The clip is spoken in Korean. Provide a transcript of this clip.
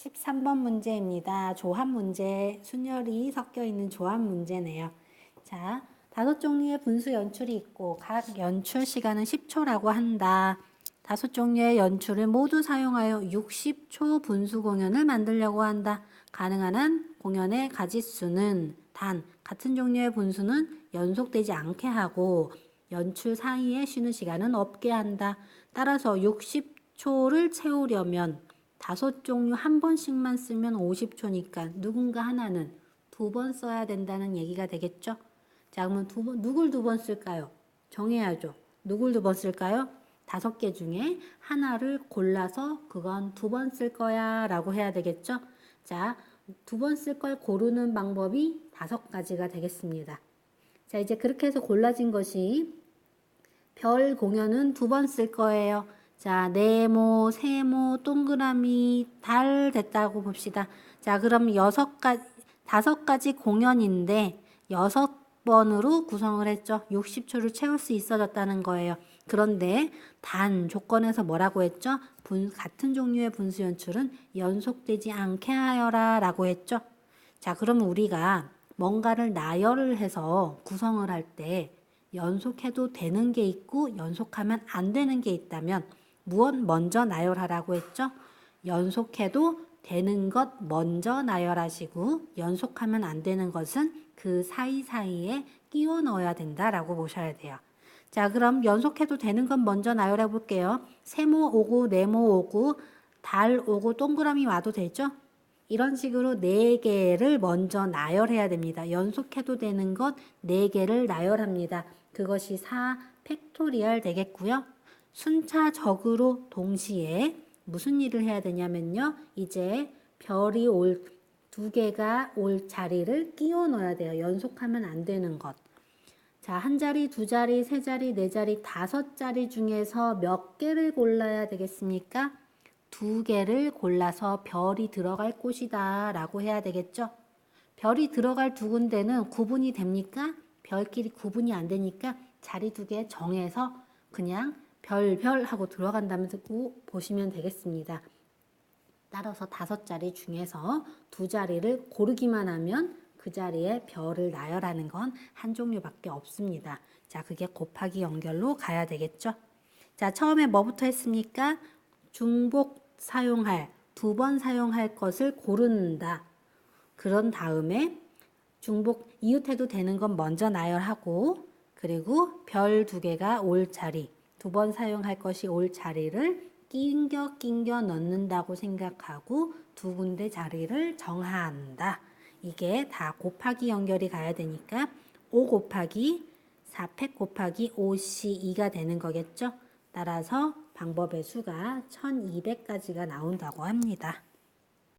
13번 문제입니다. 조합 문제, 순열이 섞여 있는 조합 문제네요. 자, 다섯 종류의 분수 연출이 있고 각 연출 시간은 10초라고 한다. 다섯 종류의 연출을 모두 사용하여 60초 분수 공연을 만들려고 한다. 가능한 한 공연의 가지수는 단 같은 종류의 분수는 연속되지 않게 하고 연출 사이에 쉬는 시간은 없게 한다. 따라서 60초를 채우려면 다섯 종류 한 번씩만 쓰면 50초니까 누군가 하나는 두 번 써야 된다는 얘기가 되겠죠? 자, 그러면 두 번, 누굴 두 번 쓸까요? 정해야죠. 누굴 두 번 쓸까요? 다섯 개 중에 하나를 골라서 그건 두 번 쓸 거야 라고 해야 되겠죠? 자, 두 번 쓸 걸 고르는 방법이 다섯 가지가 되겠습니다. 자, 이제 그렇게 해서 골라진 것이 별 공연은 두 번 쓸 거예요. 자, 네모, 세모, 동그라미, 달 됐다고 봅시다. 자, 그럼 여섯 가지, 다섯 가지 공연인데 여섯 번으로 구성을 했죠. 60초를 채울 수 있어졌다는 거예요. 그런데 단 조건에서 뭐라고 했죠? 분, 같은 종류의 분수 연출은 연속되지 않게 하여라 라고 했죠. 자, 그러면 우리가 뭔가를 나열을 해서 구성을 할 때 연속해도 되는 게 있고 연속하면 안 되는 게 있다면 무엇 먼저 나열하라고 했죠? 연속해도 되는 것 먼저 나열하시고 연속하면 안 되는 것은 그 사이사이에 끼워 넣어야 된다라고 보셔야 돼요. 자, 그럼 연속해도 되는 건 먼저 나열해 볼게요. 세모 오고 네모 오고 달 오고 동그라미 와도 되죠? 이런 식으로 네 개를 먼저 나열해야 됩니다. 연속해도 되는 것 네 개를 나열합니다. 그것이 4 팩토리얼 되겠고요. 순차적으로 동시에 무슨 일을 해야 되냐면요. 이제 별이 올 두 개가 올 자리를 끼워 넣어야 돼요. 연속하면 안 되는 것. 자, 한 자리, 두 자리, 세 자리, 네 자리, 다섯 자리 중에서 몇 개를 골라야 되겠습니까? 두 개를 골라서 별이 들어갈 곳이다 라고 해야 되겠죠? 별이 들어갈 두 군데는 구분이 됩니까? 별끼리 구분이 안 되니까 자리 두 개 정해서 그냥 별, 별 하고 들어간다고 보시면 되겠습니다. 따라서 다섯 자리 중에서 두 자리를 고르기만 하면 그 자리에 별을 나열하는 건 한 종류밖에 없습니다. 자, 그게 곱하기 연결로 가야 되겠죠? 자, 처음에 뭐부터 했습니까? 중복 사용할, 두 번 사용할 것을 고른다. 그런 다음에 중복 이웃해도 되는 건 먼저 나열하고 그리고 별 두 개가 올 자리, 두 번 사용할 것이 올 자리를 낑겨 낑겨 넣는다고 생각하고 두 군데 자리를 정한다. 이게 다 곱하기 연결이 가야 되니까 5 곱하기 4팩 곱하기 5C2가 되는 거겠죠? 따라서 방법의 수가 1200가지가 나온다고 합니다.